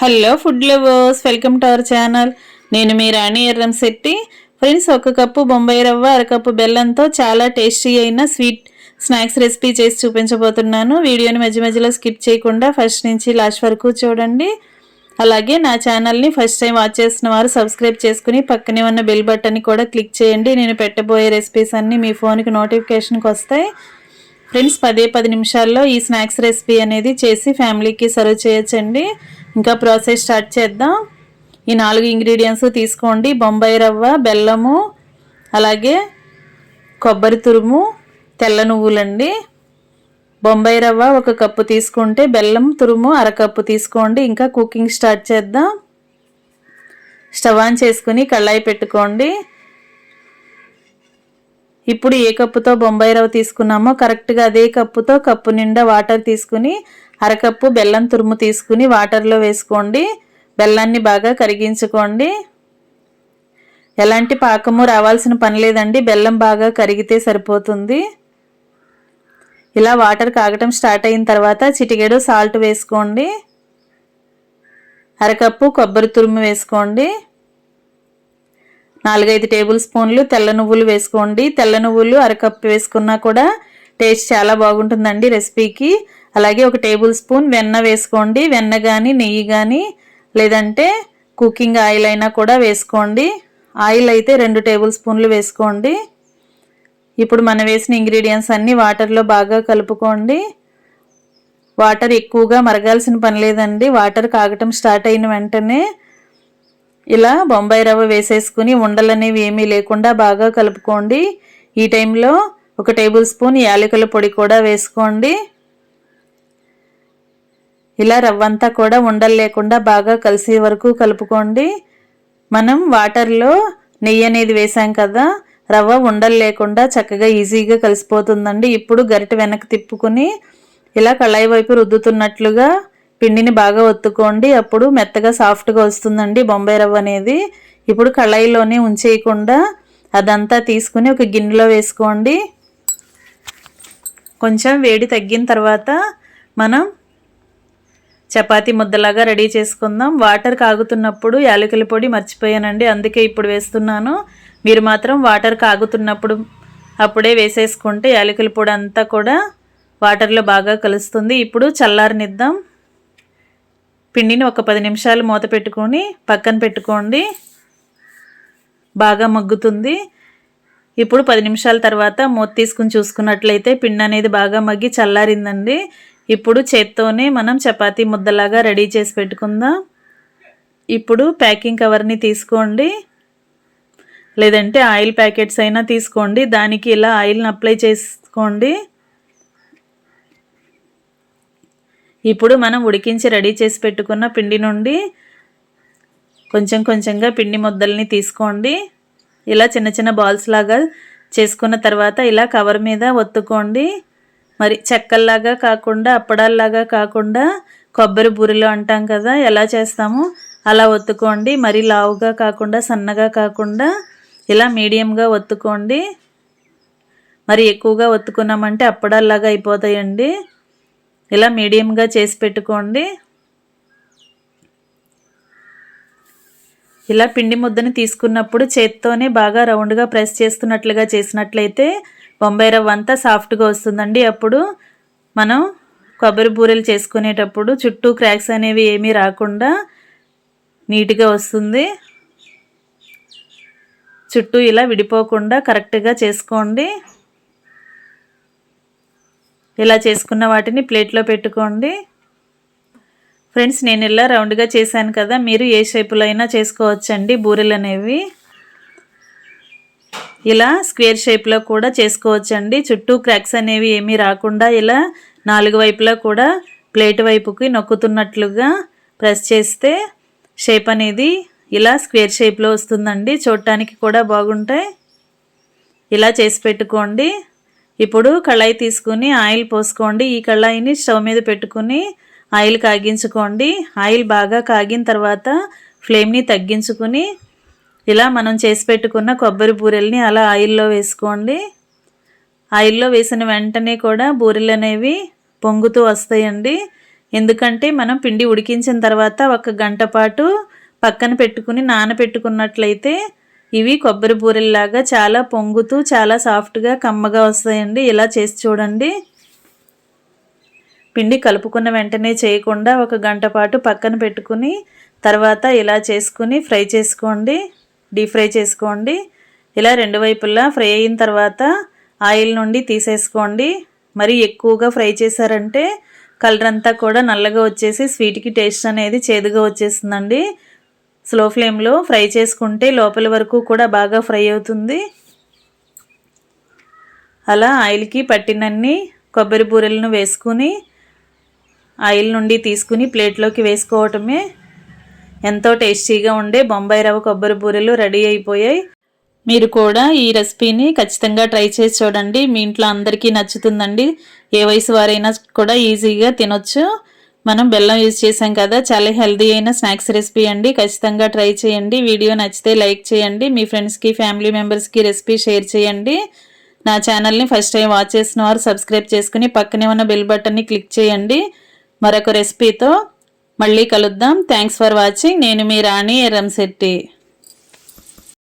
Hello food lovers welcome to our channel నేను మీ Rani Erram Setti. Friends ఒక కప్పు బొంబాయి రవ్వ అరకప్పు బెల్లంతో చాలా టేస్టీ అయిన స్వీట్ స్నాక్స్ రెసిపీ చేసి చూపించబోతున్నాను. వీడియోని మధ్య మధ్యలో స్కిప్ చేయకుండా ఫస్ట్ నుంచి లాస్ట్ వరకు చూడండి. అలాగే నా ఛానల్ని ఫస్ట్ టైం వాచ్ చేసిన వారు సబ్స్క్రైబ్ చేసుకుని పక్కనే ఉన్న బెల్ బటన్ని కూడా క్లిక్ చేయండి. నేను పెట్టబోయే రెసిపీస్ అన్నీ మీ ఫోన్కి నోటిఫికేషన్కి వస్తాయి. ఫ్రెండ్స్ పదే పది నిమిషాల్లో ఈ స్నాక్స్ రెసిపీ అనేది చేసి ఫ్యామిలీకి సర్వ్ చేయొచ్చండి. ఇంకా ప్రాసెస్ స్టార్ట్ చేద్దాం. ఈ నాలుగు ఇంగ్రీడియంట్స్ తీసుకోండి. బొంబాయి రవ్వ బెల్లము అలాగే కొబ్బరి తురుము తెల్ల నువ్వులండి. బొంబాయి రవ్వ ఒక కప్పు తీసుకుంటే బెల్లం తురుము అరకప్పు తీసుకోండి. ఇంకా కుకింగ్ స్టార్ట్ చేద్దాం. స్టవ్ ఆన్ చేసుకుని కళ్ళాయి పెట్టుకోండి. ఇప్పుడు ఏ కప్పుతో బొంబాయి రవ్వ తీసుకున్నామో కరెక్ట్గా అదే కప్పుతో కప్పు నిండా వాటర్ తీసుకుని అరకప్పు బెల్లం తురుము తీసుకుని వాటర్లో వేసుకోండి. బెల్లాన్ని బాగా కరిగించుకోండి. ఎలాంటి పాకము రావాల్సిన పని లేదండి. బెల్లం బాగా కరిగితే సరిపోతుంది. ఇలా వాటర్ కాగటం స్టార్ట్ అయిన తర్వాత చిటికెడు సాల్ట్ వేసుకోండి. అరకప్పు కొబ్బరి తురుము వేసుకోండి. నాలుగైదు టేబుల్ స్పూన్లు తెల్ల నువ్వులు వేసుకోండి. తెల్ల నువ్వులు అరకప్పు వేసుకున్నా కూడా టేస్ట్ చాలా బాగుంటుందండి రెసిపీకి. అలాగే ఒక టేబుల్ స్పూన్ వెన్న వేసుకోండి. వెన్న కానీ నెయ్యి కానీ లేదంటే కుకింగ్ ఆయిల్ అయినా కూడా వేసుకోండి. ఆయిల్ అయితే రెండు టేబుల్ స్పూన్లు వేసుకోండి. ఇప్పుడు మనం వేసిన ఇంగ్రీడియంట్స్ అన్నీ వాటర్లో బాగా కలుపుకోండి. వాటర్ ఎక్కువగా మరగాల్సిన పని లేదండి. వాటర్ కాగటం స్టార్ట్ అయిన వెంటనే ఇలా బొంబాయి రవ్వ వేసేసుకుని ఉండలు అనేవి ఏమీ లేకుండా బాగా కలుపుకోండి. ఈ టైంలో ఒక టేబుల్ స్పూన్ యాలకుల పొడి కూడా వేసుకోండి. ఇలా రవ్వంతా కూడా ఉండలు లేకుండా బాగా కలిసే వరకు కలుపుకోండి. మనం వాటర్లో నెయ్యి అనేది వేసాం కదా రవ్వ ఉండలు లేకుండా చక్కగా ఈజీగా కలిసిపోతుందండి. ఇప్పుడు గరిట వెనక్కి తిప్పుకుని ఇలా కళాయి వైపు రుద్దుతున్నట్లుగా పిండిని బాగా ఒత్తుకోండి. అప్పుడు మెత్తగా సాఫ్ట్గా వస్తుందండి బొంబాయి రవ్వ అనేది. ఇప్పుడు కళాయిలోనే ఉంచేయకుండా అదంతా తీసుకుని ఒక గిన్నెలో వేసుకోండి. కొంచెం వేడి తగ్గిన తర్వాత మనం చపాతి ముద్దలాగా రెడీ చేసుకుందాం. వాటర్ కాగుతున్నప్పుడు యాలకుల పొడి మర్చిపోయానండి అందుకే ఇప్పుడు వేస్తున్నాను. మీరు మాత్రం వాటర్ కాగుతున్నప్పుడు అప్పుడే వేసేసుకుంటే యాలకుల పొడి అంతా కూడా వాటర్లో బాగా కలుస్తుంది. ఇప్పుడు చల్లారనిద్దాం. పిండిని ఒక పది నిమిషాలు మూత పెట్టుకొని పక్కన పెట్టుకోండి. బాగా మగ్గుతుంది. ఇప్పుడు పది నిమిషాల తర్వాత మూత తీసుకుని చూసుకున్నట్లయితే పిండి అనేది బాగా మగ్గి చల్లారిందండి. ఇప్పుడు చేత్తోనే మనం చపాతీ ముద్దలాగా రెడీ చేసి పెట్టుకుందాం. ఇప్పుడు ప్యాకింగ్ కవర్ని తీసుకోండి. లేదంటే ఆయిల్ ప్యాకెట్స్ అయినా తీసుకోండి. దానికి ఇలా ఆయిల్ని అప్లై చేసుకోండి. ఇప్పుడు మనం ఉడికించి రెడీ చేసి పెట్టుకున్న పిండి నుండి కొంచెం కొంచెంగా పిండి ముద్దల్ని తీసుకోండి. ఇలా చిన్న చిన్న బాల్స్ లాగా చేసుకున్న తర్వాత ఇలా కవర్ మీద ఒత్తుకోండి. మరి చెక్కల్లాగా కాకుండా అప్పడాల్లాగా కాకుండా కొబ్బరి బూరెలు అంటాం కదా ఎలా చేస్తాము అలా ఒత్తుకోండి. మరి లావుగా కాకుండా సన్నగా కాకుండా ఇలా మీడియంగా ఒత్తుకోండి. మరి ఎక్కువగా ఒత్తుకున్నామంటే అప్పడాల్లాగా అయిపోతాయండి. ఇలా మీడియంగా చేసి పెట్టుకోండి. ఇలా పిండి ముద్దని తీసుకున్నప్పుడు చేత్తోనే బాగా రౌండ్గా ప్రెస్ చేస్తున్నట్లుగా చేసినట్లయితే బొంబాయి రవ్వ అంతా సాఫ్ట్గా వస్తుందండి. అప్పుడు మనం కొబ్బరి బూరెలు చేసుకునేటప్పుడు చుట్టూ క్రాక్స్ అనేవి ఏమీ రాకుండా నీట్గా వస్తుంది. చుట్టూ ఇలా విడిపోకుండా కరెక్ట్గా చేసుకోండి. ఇలా చేసుకున్న వాటిని ప్లేట్లో పెట్టుకోండి. ఫ్రెండ్స్ నేను ఇలా రౌండ్గా చేశాను కదా మీరు ఏ షేపులో అయినా చేసుకోవచ్చండి బూరెలు అనేవి. ఇలా స్క్వేర్ షేప్లో కూడా చేసుకోవచ్చండి. చుట్టూ క్రాక్స్ అనేవి ఏమీ రాకుండా ఇలా నాలుగు వైపులా కూడా ప్లేట్ వైపుకి నొక్కుతున్నట్లుగా ప్రెస్ చేస్తే షేప్ అనేది ఇలా స్క్వేర్ షేప్లో వస్తుందండి. చూడటానికి కూడా బాగుంటాయి. ఇలా చేసి పెట్టుకోండి. ఇప్పుడు కళాయి తీసుకుని ఆయిల్ పోసుకోండి. ఈ కళాయిని స్టవ్ మీద పెట్టుకుని ఆయిల్ కాగించుకోండి. ఆయిల్ బాగా కాగిన తర్వాత ఫ్లేమ్ని తగ్గించుకుని ఇలా మనం చేసి పెట్టుకున్న కొబ్బరి బూరెల్ని అలా ఆయిల్లో వేసుకోండి. ఆయిల్లో వేసిన వెంటనే కూడా బూరెలు అనేవి పొంగుతూ వస్తాయండి. ఎందుకంటే మనం పిండి ఉడికించిన తర్వాత ఒక గంట పాటు పక్కన పెట్టుకుని నానబెట్టుకున్నట్లయితే ఇవి కొబ్బరి బూరెల్లాగా చాలా పొంగుతూ చాలా సాఫ్ట్గా కమ్మగా వస్తాయండి. ఇలా చేసి చూడండి. పిండి కలుపుకున్న వెంటనే చేయకుండా ఒక గంట పాటు పక్కన పెట్టుకుని తర్వాత ఇలా చేసుకుని ఫ్రై చేసుకోండి. డీప్ ఫ్రై చేసుకోండి. ఇలా రెండు వైపులా ఫ్రై అయిన తర్వాత ఆయిల్ నుండి తీసేసుకోండి. మరి ఎక్కువగా ఫ్రై చేశారంటే కలర్ అంతా కూడా నల్లగా వచ్చేసి స్వీట్కి టేస్ట్ అనేది చేదుగా వచ్చేస్తుందండి. స్లో ఫ్లేమ్లో ఫ్రై చేసుకుంటే లోపల వరకు కూడా బాగా ఫ్రై అవుతుంది. అలా ఆయిల్కి పట్టినన్ని కొబ్బరి బూరెలను వేసుకుని ఆయిల్ నుండి తీసుకుని ప్లేట్లోకి వేసుకోవటమే ఎంతో టేస్టీగా ఉండే బొంబాయి రవ్వ కొబ్బరి బూరెలు రెడీ అయిపోయాయి. మీరు కూడా ఈ రెసిపీని ఖచ్చితంగా ట్రై చేసి చూడండి. మీ ఇంట్లో అందరికీ నచ్చుతుందండి. ఏ వయసు వారైనా కూడా ఈజీగా తినొచ్చు. మనం బెల్లం యూజ్ చేసాం కదా చాలా హెల్దీ అయిన స్నాక్స్ రెసిపీ అండి. ఖచ్చితంగా ట్రై చేయండి. వీడియో నచ్చితే లైక్ చేయండి. మీ ఫ్రెండ్స్కి ఫ్యామిలీ మెంబర్స్కి రెసిపీ షేర్ చేయండి. నా ఛానల్ని ఫస్ట్ టైం వాచ్ చేసిన వారు సబ్స్క్రైబ్ చేసుకుని పక్కనే ఉన్న బెల్ బటన్ని క్లిక్ చేయండి. మరొక రెసిపీతో మళ్ళీ కలుద్దాం. Thanks for watching. నేను మీ రాణి ఎర్రంశెట్టి